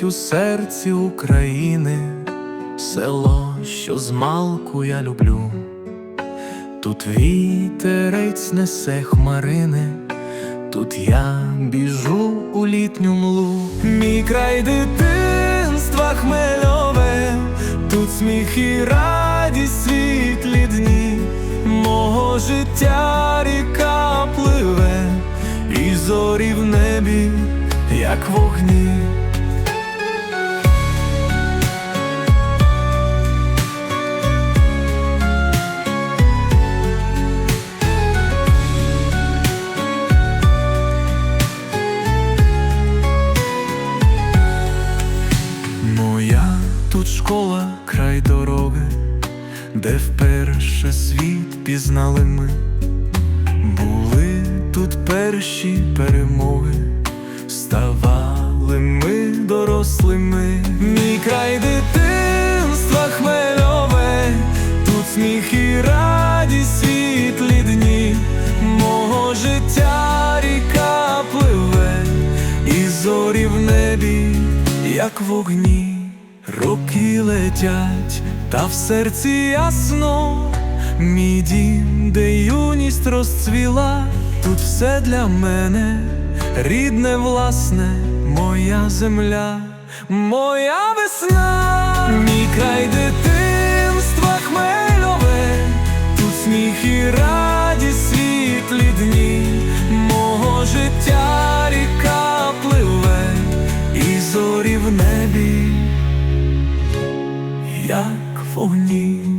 тут у серці України, село, що змалку я люблю. Тут вітерець несе хмарини, тут я біжу у літню млу. Мій край дитинства хмельове, тут сміх і радість світлі дні, мого життя ріка пливе, і зорі в небі, як вогні. Школа, край дороги, де вперше світ пізнали ми, були тут перші перемоги, ставали ми дорослими. Мій край дитинства хмельове, тут сміх і радість світлі дні, мого життя ріка пливе, і зорі в небі, як вогні, Роки летять, та в серці ясно, мій дім, де юність розцвіла, тут все для мене, рідне, власне, моя земля, моя весна, мій край дитинства хмельове, тут сміх і радість світлі дні. Мого життя. як вогні.